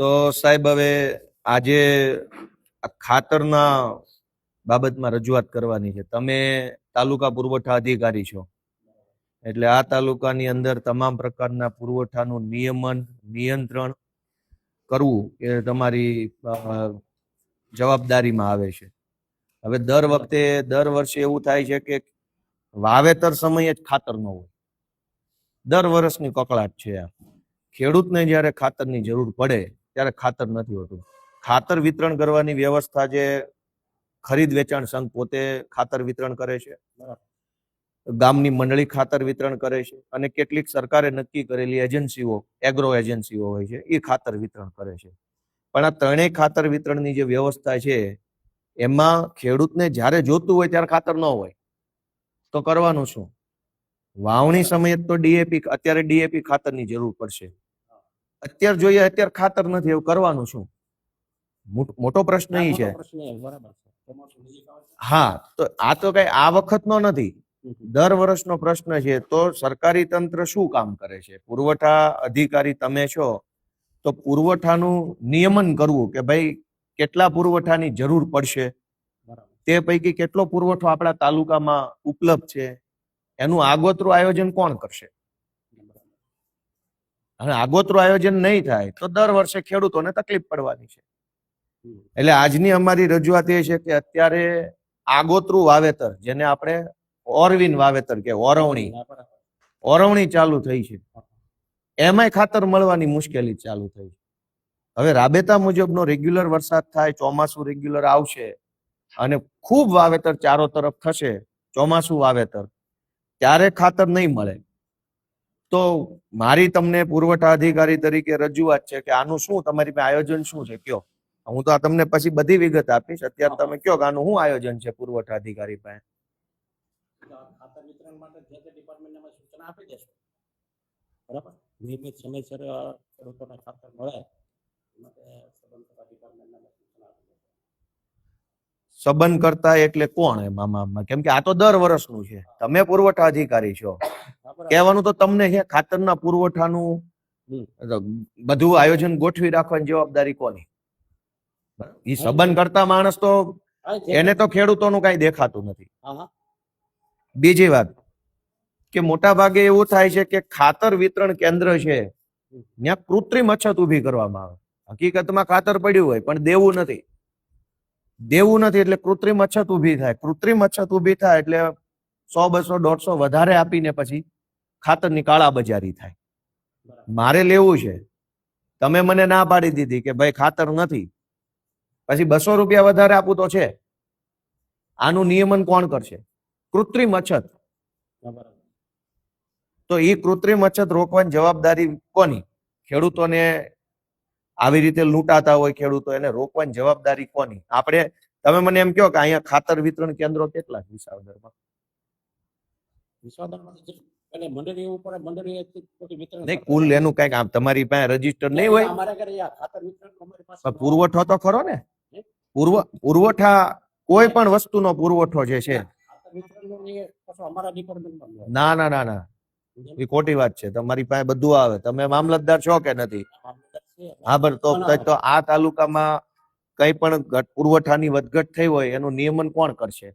તો સાહેબ, હવે આજે ખાતરના બાબતમાં રજૂઆત કરવાની છે. તમે તાલુકા પુરવઠા અધિકારી છો. એટલે આ તાલુકાની અંદર તમામ પ્રકારના પુરવઠાનું નિયમન, નિયંત્રણ કરવું એ તમારી જવાબદારીમાં આવે છે. હવે દર વખતે, દર વર્ષે એવું થાય છે કે વાવેતર સમયે જ ખાતર ન હોય. દર વર્ષની કકળાટ છે આ. ખેડૂતને જ્યારે ખાતરની જરૂર પડે ત્યારે ખાતર નથી હોતું. ખાતર વિતરણ કરવાની વ્યવસ્થા જે ખરીદ વેચાણ સંઘ પોતે ખાતર વિતરણ કરે છે. ગામની મંડળી ખાતર વિતરણ કરે છે અને કેટલીક સરકારે નક્કી કરેલી એજન્સીઓ, એગ્રો એજન્સીઓ હોય છે એ ખાતર વિતરણ કરે છે. પણ આ ત્રણેય ખાતર વિતરણની જે વ્યવસ્થા છે, એમાં ખેડૂતને જ્યારે જોતું હોય ત્યારે ખાતર ન હોય, તો કરવાનું શું? વાવણી સમયે તો ડીએપી, અત્યારે ડીએપી ખાતરની જરૂર પડશે. અત્યારે જોઈએ અત્યારે ખાતર નથી એવું કરવાનું શું મોટો પ્રશ્ન એ છે. હા તો આ તો કઈ આ વખતનો નથી. દર વર્ષનો પ્રશ્ન છે તો સરકારી તંત્ર શું કામ કરે છે? પુરવઠા અધિકારી તમે છો તો પુરવઠાનું નિયમન કરવું કે ભાઈ કેટલા પુરવઠાની જરૂર પડશે? તે પૈકી કેટલો પુરવઠો આપણા તાલુકામાં ઉપલબ્ધ છે? એનું આગોતરું આયોજન કોણ કરશે? અને આગોતરું આયોજન નહીં થાય, તો દર વર્ષે ખેડૂતોને તકલીફ પડવાની છે. એટલે આજની અમારી રજૂઆત એ છે કે અત્યારે આગોતરું વાવેતર, જેને આપણે ઓરવિન વાવેતર કે ઓરવણી ઓરવણી ચાલુ થઈ છે. એમાંય ખાતર મળવાની મુશ્કેલી ચાલુ થઈ છે. હવે રાબેતા મુજબનો રેગ્યુલર વરસાદ થાય, ચોમાસું રેગ્યુલર આવશે, અને ખૂબ વાવેતર ચારો તરફ થશે, ચોમાસું વાવેતર, ત્યારે ખાતર નહીં મળે. તો મારી તમને પુરવઠા અધિકારી તરીકે રજૂઆત છે કે આનું શું તમારી આયોજન શું છે? કયો? હું તો આ તમને પછી બધી વિગત આપીશ. અત્યારે તમે કયો કે આનું શું આયોજન છે પુરવઠા અધિકારી પાસે? ખાતર વિતરણ માટે જે તે ડિપાર્ટમેન્ટને અમે સૂચના આપી દેશું બરાબર? નિયમિત સમયસર ખેડૂતોને ખાતર મળે. માટે સંબંધિત ડિપાર્ટમેન્ટને અમે સૂચના આપી દેશું સંબંધ કરતા એટલે કોણ એમ આમાં? કેમ કે આ તો દર વર્ષનું છે. તમે પુરવઠા અધિકારી છો? કહેવાનું તો તમને છે ખાતરના પુરવઠાનું બધું આયોજન ગોઠવી રાખવાની જવાબદારી કોની? એ સંબંધ કરતા માણસ તો એને તો ખેડૂતોનું કઈ દેખાતું નથી. બીજી વાત કે મોટા ભાગે એવું થાય છે કે ખાતર વિતરણ કેન્દ્ર છે ત્યાં કૃત્રિમ અછત ઊભી કરવામાં આવે. હકીકતમાં ખાતર પડ્યું હોય પણ દેવું નથી. દેવું નથી એટલે કૃત્રિમ અછત ઊભી થાય. કૃત્રિમ અછત ઊભી થાય એટલે સો બસો દોઢસો વધારે આપીને પછી ખાતરની કાળા બજારી થાય મારે લેવું છે. તમે મને ના પાડી દીધી કે ભાઈ ખાતર નથી. પછી બસો રૂપિયા વધારે આપું તો છે. આનું નિયમન કોણ કરશે? કૃત્રિમ અછત. તો એ કૃત્રિમ અછત રોકવાની જવાબદારી કોની? ખેડૂતોને આવી રીતે લૂંટાતા હોય ખેડૂતો એને રોકવાની જવાબદારી કોની? આપણે તમે મને એમ કહો કે અહીંયા ખાતર વિતરણ કેન્દ્રો કેટલા વિસાવદરમાં? કુલ એનું કંઈક તમારી પાસે રજિસ્ટર નહીં હોય? પુરવઠો તો ખરો ને? પૂર્વ પુરવઠા કોઈ પણ વસ્તુનો પુરવઠો જે છે. ના ના ના ના એ ખોટી વાત છે. તમારી પાસે બધું આવે. તમે મામલતદાર છો કે નથી? મામલતદાર હા પણ તો તો આ તાલુકામાં કઈ પણ પુરવઠાની વધઘટ થઈ હોય એનું નિયમન કોણ કરશે?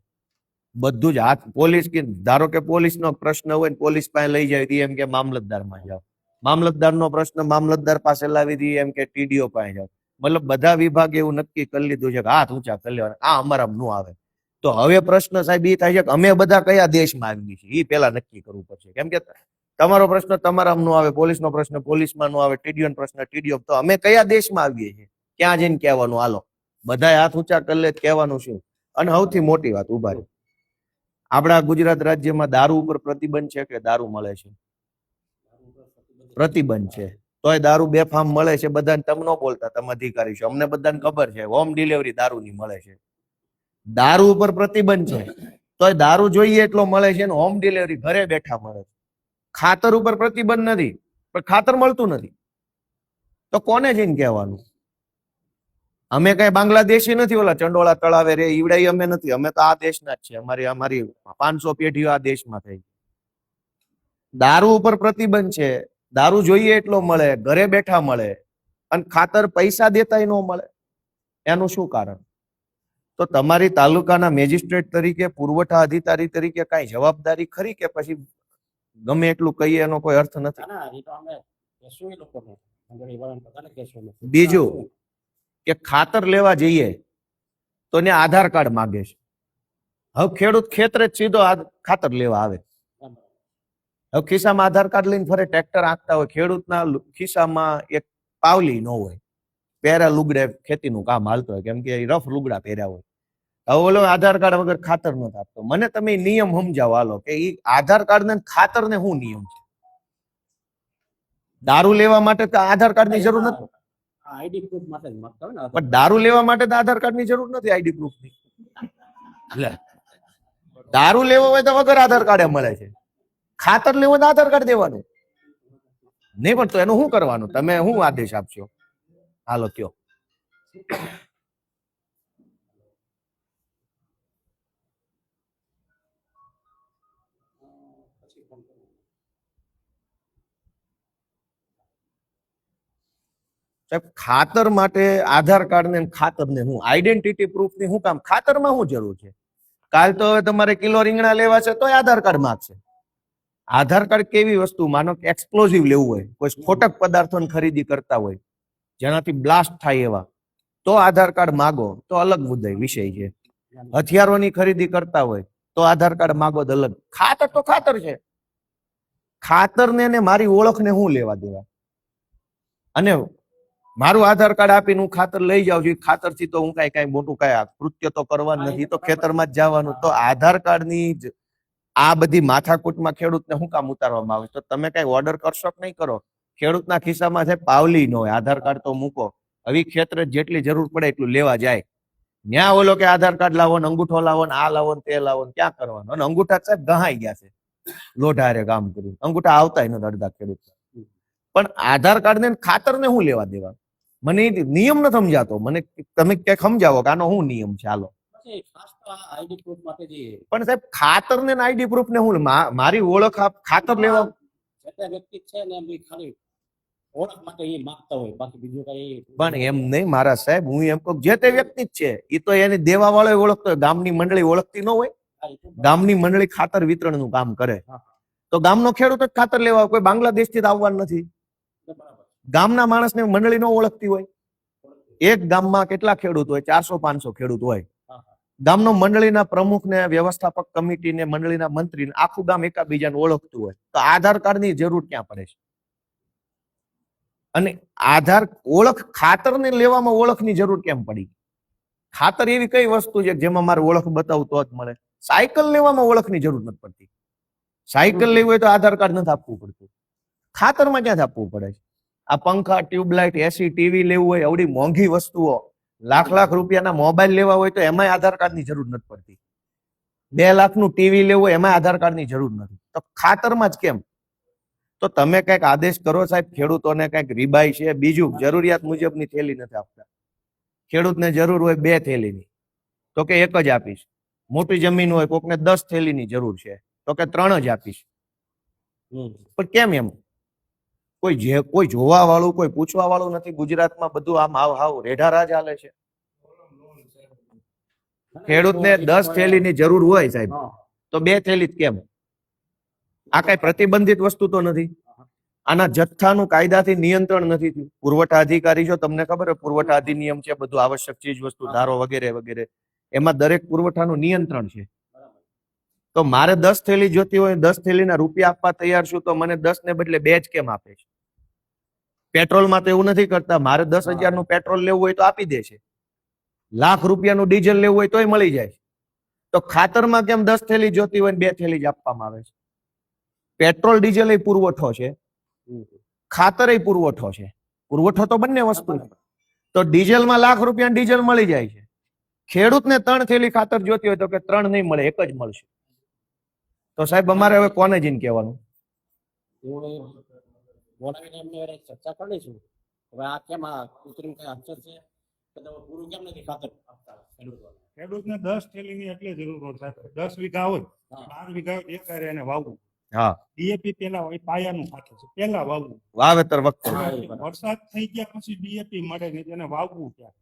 બધું જ હાથ પોલીસ કે ધારો કે પોલીસ નો પ્રશ્ન હોય ને પોલીસ પાસે લઈ જાય એમ કે મામલતદારમાં જાઓ. મામલતદારનો પ્રશ્ન મામલતદાર પાસે લાવી દઈએ એમ કે ટીડીઓ પાસે જાઓ. મતલબ બધા વિભાગે એવું નક્કી કરી લીધું છે કે હાથ ઊંચા કરી લેવાના આ અમારા નું આવે. તો હવે પ્રશ્ન સાહેબ એ થાય છે કે અમે બધા કયા દેશમાં આવીએ છીએ? એ પેલા નક્કી કરવું પડશે. કેમ કે તમારો પ્રશ્ન તમારામાં આવે, પોલીસનો પ્રશ્ન, પોલીસમાં નો આવે ટીડીઓ પ્રશ્ન, ટીડીઓ. તો અમે કયા દેશમાં આવીએ છીએ? ક્યાં જઈને કહેવાનું? હાલો. બધાય હાથ ઊંચા કરી લે, કહેવાનું શું? અને સૌથી મોટી વાત ઊભા રહી. આપણા ગુજરાત રાજ્યમાં દારૂ ઉપર પ્રતિબંધ છે કે દારૂ મળે છે? પ્રતિબંધ છે. તોય દારૂ બેફામ મળે છે, બધાને તમે ન બોલતા, તમે અધિકારી છો. અમને બધાને ખબર છે, હોમ ડિલિવરી દારૂની મળે છે. દારૂ ઉપર પ્રતિબંધ છે. તોય દારૂ જોઈએ એટલો મળે છે ને, હોમ ડિલિવરી ઘરે બેઠા મળે છે. ખાતર ઉપર પ્રતિબંધ નથી, પણ ખાતર મળતું નથી. તો કોને જઈને કહેવાનું? અમે કઈ બાંગ્લાદેશી નથી, ઓલા ચંડોળા તળાવે રે, ઈવડાઈ અમે નથી. અમે તો આ દેશના જ છે અમારી અમારી પાંચસો પેઢીઓ આ દેશમાં થઈ દારૂ ઉપર પ્રતિબંધ છે. દારૂ જોઈએ એટલો મળે, ઘરે બેઠા મળે, અને ખાતર પૈસા દેતાય ન મળે. એનું શું કારણ? તો તમારી તાલુકાના મેજિસ્ટ્રેટ તરીકે, પુરવઠા અધિકારી તરીકે કાંઈ જવાબદારી ખરી કે પછી ગમે એટલું કહીએ એનો કોઈ અર્થ નથી. બીજું. કે ખાતર લેવા જઈએ તો એને આધાર કાર્ડ માગે છે. હવે ખેડૂત ખેતરે જ સીધો આ ખાતર લેવા આવે. હવે ખિસ્સામાં આધાર કાર્ડ લઈને ફરે ટ્રેક્ટર આંકતા હોય ખેડૂતના ખિસ્સામાં એક પાવલી ન હોય. પહેરા લુગડે ખેતીનું કામ હાલતું હોય કેમ કે રફ લુગડા પહેર્યા હોય. હવે ઓલો આધાર કાર્ડ વગર ખાતર નથી આપતો મને તમે નિયમ સમજાવો. હાલો કે એ આધાર કાર્ડ ને ખાતર ને શું નિયમ છે? દારૂ લેવા માટે તો આધાર કાર્ડની જરૂર નથી. આઈડી પ્રૂફ માટે જ માંગતા હોય ને પણ દારૂ લેવા માટે તો આધાર કાર્ડની જરૂર નથી આઈડી પ્રૂફની. એટલે દારૂ લેવો હોય તો વગર આધાર કાર્ડે મળે છે. ખાતર લેવો તો આધાર કાર્ડ દેવાનું. નહીં પણ તો એનું શું કરવાનું? તમે શું આદેશ આપશો? હાલો કયો પછી ફોન કરવાનો. સાહેબ ખાતર માટે આધાર કાર્ડ ને ખાતર ને હું આઈડેન્ટિટી પ્રૂફની શું કામ ખાતરમાં શું જરૂર છે? કાલ તો હવે તમારે કિલો રીંગણા લેવા છે તો આધાર કાર્ડ માગશે આધાર કાર્ડ કેવી વસ્તુ? માનો કે એક્સપ્લોઝિવ લેવું હોય, કોઈ સ્ફોટક પદાર્થોની ખરીદી કરતા હોય, જેનાથી બ્લાસ્ટ થાય એવા, તો આધાર કાર્ડ માગો, તો અલગ મુદ્દે, વિષય છે. હથિયારોની ખરીદી કરતા હોય, તો આધાર કાર્ડ માગો તો અલગ. ખાતર તો ખાતર છે. ખાતરને ને મારી ઓળખને હું લેવા દેવા. અને મારું આધાર કાર્ડ આપીને હું ખાતર લઈ જાઉં છું. ખાતરથી તો હું કઈ કઈ મોટું કઈ કૃત્ય તો કરવાનું નથી. તો ખેતરમાં જ જવાનું. તો આધાર કાર્ડની જ આ બધી માથાકૂટમાં ખેડૂતને શું કામ ઉતારવામાં આવે? તો તમે કઈ ઓર્ડર કરશો કે નહીં કરો? ખેડૂતના ખિસ્સામાં છે પાવલી ન હોય. આધાર કાર્ડ તો મૂકો. હવે ખેતર જેટલી જરૂર પડે એટલું લેવા જાય. ન્યા ઓલો કે આધાર કાર્ડ લાવો ને અંગૂઠો લાવો ને આ લાવો ને તે લાવો ને ક્યાં કરવાનો? અને અંગૂઠા સાહેબ ગહાઈ ગયા છે. લોઢારે કામ કર્યું અંગૂઠા આવતાય નથી અડધા ખેડૂત પણ આધાર કાર્ડ ને ખાતર ને શું લેવા દેવા? મને નિયમ ન સમજાતો. મને તમે ક્યાંક સમજાવો કે આનો શું નિયમ છે? હાલો. પણ સાહેબ ખાતર ને આઈડી પ્રૂફ ને હું મારી ઓળખ ખાતર લેવા વ્યક્તિ છે ને ખાલી ઓળખ માટે એ માંગતા હોય. બાકી બીજું કઈ પણ એમ નહીં મારા સાહેબ હું એમ કહું જે તે વ્યક્તિ જ છે એ તો એને દેવા વાળો ઓળખતો હોય. ગામની મંડળી ઓળખતી ન હોય. ગામની મંડળી ખાતર વિતરણનું કામ કરે. તો ગામનો ખેડૂત જ ખાતર લેવા કોઈ બાંગ્લાદેશથી આવવાનું નથી. ગામના માણસને મંડળી ન ઓળખતી હોય. એક ગામમાં કેટલા ખેડૂત હોય? ચારસો પાંચસો ખેડૂત હોય. ગામનો મંડળીના પ્રમુખને વ્યવસ્થાપક કમિટીને મંડળીના મંત્રીને આખું ગામ એકાબીજાને ઓળખતું હોય. તો આધાર કાર્ડની જરૂર ક્યાં પડે છે? અને આધાર ઓળખ ખાતરને લેવામાં ઓળખની જરૂર કેમ પડી? ખાતર એવી કઈ વસ્તુ છે કે જેમાં મારે ઓળખ બતાવતો જ મળે? સાયકલ લેવામાં ઓળખની જરૂર નથી પડતી. સાયકલ લેવી હોય તો આધાર કાર્ડ નથી આપવું પડતું. ખાતરમાં ક્યાંથી આપવું પડે છે? આ પંખા ટ્યુબલાઇટ એસી ટીવી લેવું હોય આવડી મોંઘી વસ્તુઓ લાખ લાખ રૂપિયાના મોબાઈલ લેવા હોય તો એમાંય આધાર કાર્ડની જરૂર નથી પડતી. બે લાખનું ટીવી લેવું એમાં આધાર કાર્ડની જરૂર નથી. તો ખાતરમાં જ કેમ? તો તમે કંઈક આદેશ કરો સાહેબ ખેડૂતોને કંઈક રીબાઈ છે બીજું જરૂરિયાત મુજબની થેલી નથી આપતા. ખેડૂતને જરૂર હોય બે થેલીની. તો કે એક જ આપીશ. મોટી જમીન હોય કોકને દસ થેલીની જરૂર છે તો કે ત્રણ જ આપીશ. પણ કેમ એમ? કોઈ જે કોઈ જોવા વાળું કોઈ પૂછવા વાળું નથી. ગુજરાતમાં બધું આમ હાવ હાવ રેઢા રાજ હાલે છે. ખેડૂતને દસ થેલીની જરૂર હોય સાહેબ. તો બે થેલી કેમ? આ કઈ પ્રતિબંધિત વસ્તુ તો નથી. આના જથ્થાનું કાયદાથી નિયંત્રણ નથી થયું. પુરવઠા અધિકારી જો તમને ખબર હોય પુરવઠા અધિનિયમ છે બધું આવશ્યક ચીજ વસ્તુ ધારો વગેરે વગેરે. એમાં દરેક પુરવઠાનું નિયંત્રણ છે. તો મારે દસ થેલી જોતી હોય દસ થેલીના રૂપિયા આપવા તૈયાર છું તો મને દસ ને બદલે બે જ કેમ આપે છે? પેટ્રોલમાં તો એવું નથી કરતા. મારે દસ હજારનું પેટ્રોલ લેવું હોય તો આપી દે છે. લાખ રૂપિયાનું ડીઝલ લેવું હોય તોય મળી જાય છે. તો ખાતરમાં કેમ દસ થેલી જોતી હોય બે થેલી જ આપવામાં આવે છે? પેટ્રોલ ડીઝલ એ પુરવઠો છે. ખાતર એ પુરવઠો છે. પુરવઠો તો બંને વસ્તુ છે. તો ડીઝલમાં લાખ રૂપિયા ડીઝલ મળી જાય છે. ખેડૂતને ત્રણ થેલી ખાતર જોતી હોય તો કે ત્રણ નહીં મળે એક જ મળશે. તો સાહેબ અમારે હવે કોને જીન કહેવાનું? બોલાવીને એમને ચર્ચા કરી લઈશું. હવે આ કેમ આ કૃત્રિમ કઈ અક્ષર છે? કે તમે પૂરું કેમ નથી ખાતર આપતા ખેડૂતોને? ખેડૂતને દસ થેલીની એટલે જરૂર હોય દસ વીઘા હોય બાર વીઘા એ કરે એને વાવવું. હા. ડીએપી પેલા હોય પાયાનું ખાતર છે. પેલા વાવવું. વાવેતર વખતે. વરસાદ થઈ ગયા પછી ડીએપી મળે નહીં તેને વાવવું ક્યાં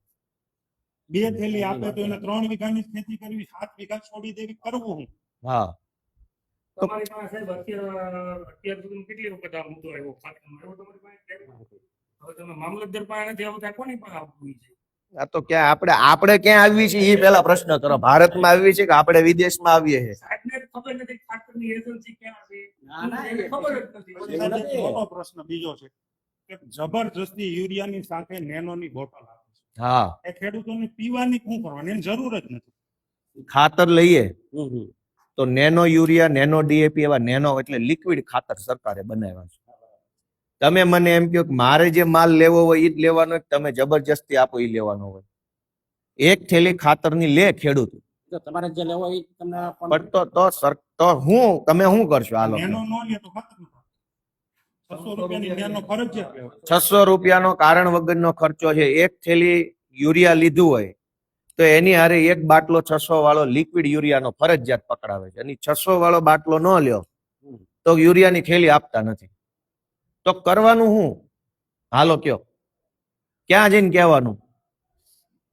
બે થેલી આપે તો એને ત્રણ વીઘાની ખેતી કરવી સાત વીઘા છોડી દેવી કરવું હું. હા. તમારી પાસે અત્યાર સુધી કેટલી વખત આ મુદ્દો આવ્યો? ખાતામાં તમારી પાસે? હવે તમે મામલતદાર પાસે નથી આવતા કોની પાસે આવવું છે? આ તો ક્યાં આપણે આપણે ક્યાં આવી છે એ પેલા પ્રશ્ન કરો. ભારતમાં આવી છે કે આપણે વિદેશમાં આવીએ છે સાહેબને ખબર નથી ખાતરની એજન્સી ક્યાં છે. ના, ના, ખબર જ નથી. એવું સાહેબ, એક નથી. મોટો પ્રશ્ન બીજો છે. કે જબરજસ્તી યુરિયાની સાથે નેનોની બોટલ આપે છે. હા. એ ખેડૂતોને પીવાની શું કરવાની? એની જરૂર જ નથી. ખાતર લઈએ. તો નેનો યુરિયા નેનો ડીએપી એવા નેનો એટલે લિક્વિડ ખાતર સરકારે બનાવ્યા છે. તમે મને એમ કહો કે મારે જે માલ લેવો હોય એ જ લેવાનો હોય તમે જબરજસ્તી આપો એ લેવાનો હોય? એક થેલી ખાતરની લે ખેડૂત. તો તમારે જે લેવો હોય એ તમને પણ તો તો સર તો હું તમે શું કરશો હાલો? નેનો નો લે તો ખતમ છસો રૂપિયાની નેનો ફરજિયાત. લેવાની. છસો રૂપિયાનો કારણ વગરનો ખર્ચો છે. એક થેલી યુરિયા લીધું હોય તો એની હારે એક બાટલો છસો વાળો લિક્વિડ યુરિયાનો ફરજિયાત પકડાવે છે. અને છસો વાળો બાટલો ન લ્યો, તો યુરિયાની થેલી આપતા નથી. તો કરવાનું શું હાલો કયો. ક્યાં જઈને કહેવાનું?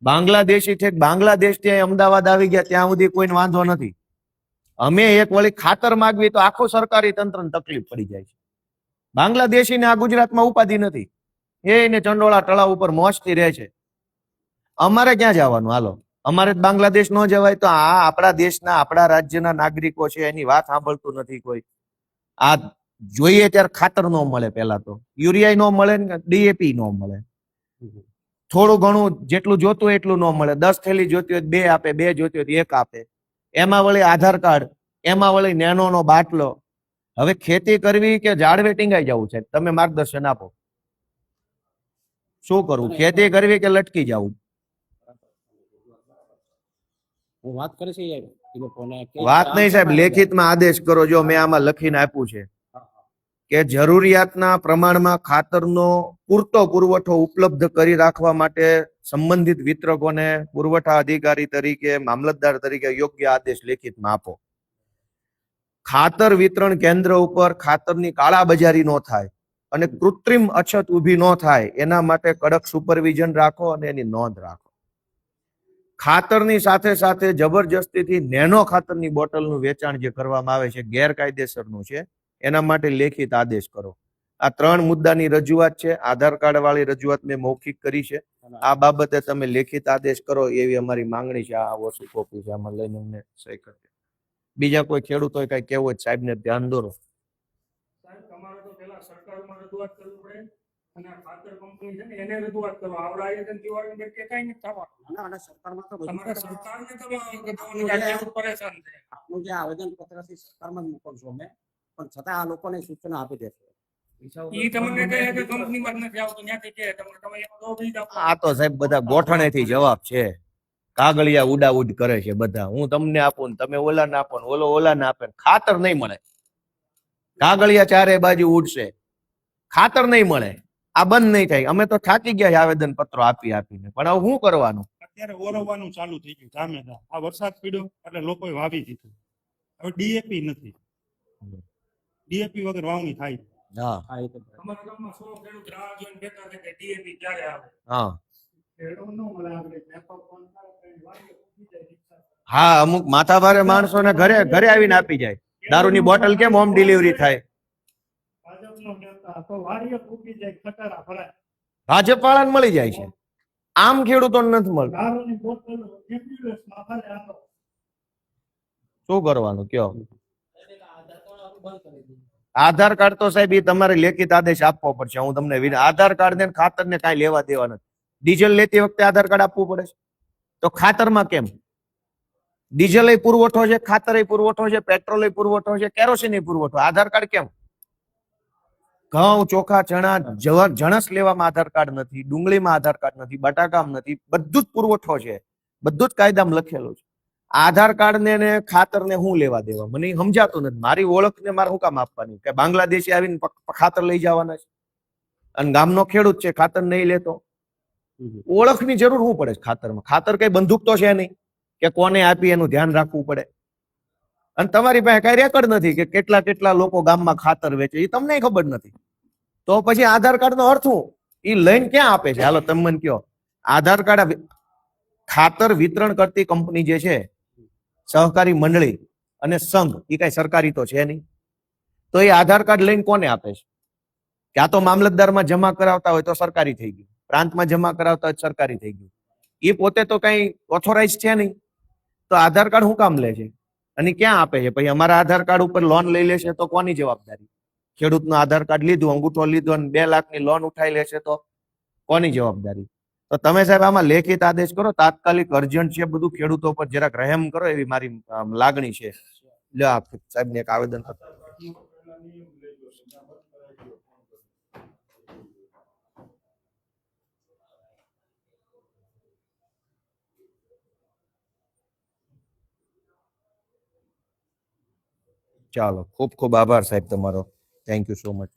બાંગ્લાદેશી છે બાંગ્લાદેશ ત્યાં અમદાવાદ આવી ગયા, ત્યાં સુધી કોઈને વાંધો નથી. અમે એક વળી ખાતર માગવી તો આખું સરકારી તંત્રને તકલીફ પડી જાય છે. બાંગ્લાદેશીને આ ગુજરાતમાં ઉપાધિ નથી. એને ચંડોળા તળાવ ઉપર મોજથી રહે છે. અમારે ક્યાં જવાનું? હાલો. અમારે જ બાંગ્લાદેશ ન જવાય તો આ આપણા દેશના આપણા રાજ્યના નાગરિકો છે એની વાત સાંભળતું નથી કોઈ. આ જોઈએ ત્યારે ખાતર ન મળે પેલા તો. યુરિયા ન મળે ને ડીએપી ન મળે. થોડું ઘણું જેટલું જોતું હોય એટલું ન મળે. દસ થેલી જોતી હોય બે આપે બે જોતી હોય એક આપે. એમાં વળી આધાર કાર્ડ એમાં વળી નેનો નો બાટલો. હવે ખેતી કરવી કે ઝાડવે ટીંગાઈ જવું છે? તમે માર્ગદર્શન આપો. શું કરવું? ખેતી કરવી કે લટકી જવું? હું વાત કરીશ છે એ લોકોને વાત નહીં સાહેબ લેખિતમાં આદેશ કરો જો મેં આમાં લખીને આપ્યું છે. કે જરૂરિયાતના પ્રમાણમાં ખાતરનો પૂરતો પુરવઠો ઉપલબ્ધ કરી રાખવા માટે સંબંધિત વિતરકોને પુરવઠા અધિકારી તરીકે મામલતદાર તરીકે યોગ્ય આદેશ લેખિતમાં આપો. ખાતર વિતરણ કેન્દ્ર ઉપર ખાતરની કાળાબજારી ન થાય અને કૃત્રિમ અછત ઊભી ન થાય એના માટે કડક સુપરવિઝન રાખો અને એની નોંધ રાખો. ખાતરની સાથે સાથે જબરજસ્તીથી નેનો ખાતરની બોટલનું વેચાણ જે કરવામાં આવે છે, ગેરકાયદેસરનું છે, એના માટે લેખિત આદેશ કરો. આ ત્રણ મુદ્દાની રજૂઆત છે. આધાર કાર્ડ વાળી રજૂઆત મેં મૌખિક કરી છે. આ બાબતે તમે લેખિત આદેશ કરો એવી અમારી માંગણી છે. આ ઓછી કોપી છે. આમાં લઈને અમને સહી કરી બીજા કોઈ ખેડૂત હોય કઈ કેવું હોય સાહેબ ને ધ્યાન દોરો. સાહેબ, તમારે તો પેલા સરકારમાં રજૂઆત કરવી પડે. અને આ ખાતર કંપની છે ને એને રજૂઆત કરો આવડા એજન્સી વાળાને કે કાંઈ નથી થવાનું. ના, ના, સરકારમાં તો બધું સરકારને તમે કહેવાનું કે આ ખેડૂત પરેશાન છે. આપનું જે આવેદન પત્ર છે સરકારમાં જ મોકલશો અમે પણ છતાં આ લોકોને સૂચના આપી દેશો. આ તો સાહેબ બધા ગોઠણેથી જવાબ છે. કાગળિયા ઉડાઉડ કરે છે બધા. હું તમને આપું ને તમે ઓલાને આપો ઓલો ઓલા ના આપે ને ખાતર નહીં મળે. કાગળિયા ચારે બાજુ ઉડશે. ખાતર નહીં મળે. આ બંધ નહીં થાય. અમે તો થાકી ગયા આવેદન પત્રો આપી આપીને. પણ હવે શું કરવાનું? અત્યારે ઓરવવાનું ચાલુ થઈ ગયું જામેદાર આ વરસાદ પીડ્યો એટલે લોકોએ વાવી દીધું. હવે ડીએપી નથી. ડીએપી વગર વાવણી થાય હા. અમારા ગામમાં સો ખેડૂત રાહ જોઈને બેઠા છે કે DAP ક્યારે આવે? હા. ન અમુક માથાભારે માણસોને ઘરે ઘરે આવીને આપી જાય. દારૂની બોટલ કેમ હોમ ડિલિવરી થાય? તો વાડીએ પૂછી જાય ખટારા ભરાય. ભાજપ મળી જાય છે. આમ ખેડૂતોને નથી મળતું. દારૂની બોટલ એમ્બ્યુલન્સમાં ભરે આનો શું કરવાનું? કયો? આધાર કાર્ડ તો સાહેબ એ તમારે લેખિત આદેશ આપવો પડશે. હું તમને આધાર કાર્ડ ને ખાતર ને કાંઈ લેવા દેવા નથી. ડીઝલ લેતી વખતે આધાર કાર્ડ આપવું પડે છે. તો ખાતરમાં કેમ? ડીઝલ પુરવઠો છે ખાતર પુરવઠો છે પેટ્રોલ પુરવઠો છે કેરોસીન પુરવઠો. આધાર કાર્ડ કેમ? ઘઉં ચોખા ચણા જણસ લેવામાં આધાર કાર્ડ નથી ડુંગળીમાં આધાર કાર્ડ નથી બટાકામાં નથી બધું જ પુરવઠો છે. બધું જ કાયદામાં લખેલું છે. આધાર કાર્ડ ને ખાતર ને હું લેવા દેવા? મને સમજાતું નથી. મારી ઓળખ ને મારે શું કામ આપવાની? કે બાંગ્લાદેશી આવીને ખાતર લઈ જવાના છે? અને ગામનો ખેડૂત છે ખાતર નહીં લેતો? ઓળખની જરૂર હું પડે છે ખાતરમાં. ખાતર કઈ બંદૂક તો છે નહીં. કે કોને આપી એનું ધ્યાન રાખવું પડે? અને તમારી પાસે કઈ રેકોર્ડ નથી કે કેટલા કેટલા લોકો ગામમાં ખાતર વેચે એ તમને ખબર નથી. તો પછી આધાર કાર્ડ નો અર્થ શું? એ લઈને ક્યાં આપે છે? હાલો તમે મને કયો આધાર કાર્ડ ખાતર વિતરણ કરતી કંપની જે છે, સહકારી મંડળી અને સંઘ એ કઈ સરકારી તો છે નહીં. તો એ આધાર કાર્ડ લઈને કોને આપે છે? ક્યાં તો મામલતદારમાં જમા કરાવતા હોય તો સરકારી થઈ ગયું. પ્રાંતમાં જમા કરાવતા હોય સરકારી થઈ ગયું. એ પોતે તો કઈ ઓથોરાઇઝ છે નહીં. તો આધાર કાર્ડ શું કામ લે છે? અને ક્યાં આપે છે? પછી અમારા આધાર કાર્ડ ઉપર લોન લઈ લેશે તો કોની જવાબદારી? ખેડૂતનું આધાર કાર્ડ લીધું, અંગૂઠો લીધો અને બે લાખની લોન ઉઠાઈ લેશે તો કોની જવાબદારી? તો તમે સાહેબ આમાં લેખિત આદેશ કરો, તાત્કાલિક અર્જન્ટ છે બધું, ખેડૂતો પર જરાક રહેમ કરો એવી મારી લાગણી છે. લે સાહેબને એક આવેદન આપો. ચાલો ખૂબ ખૂબ આભાર સાહેબ તમારો. Thank you so much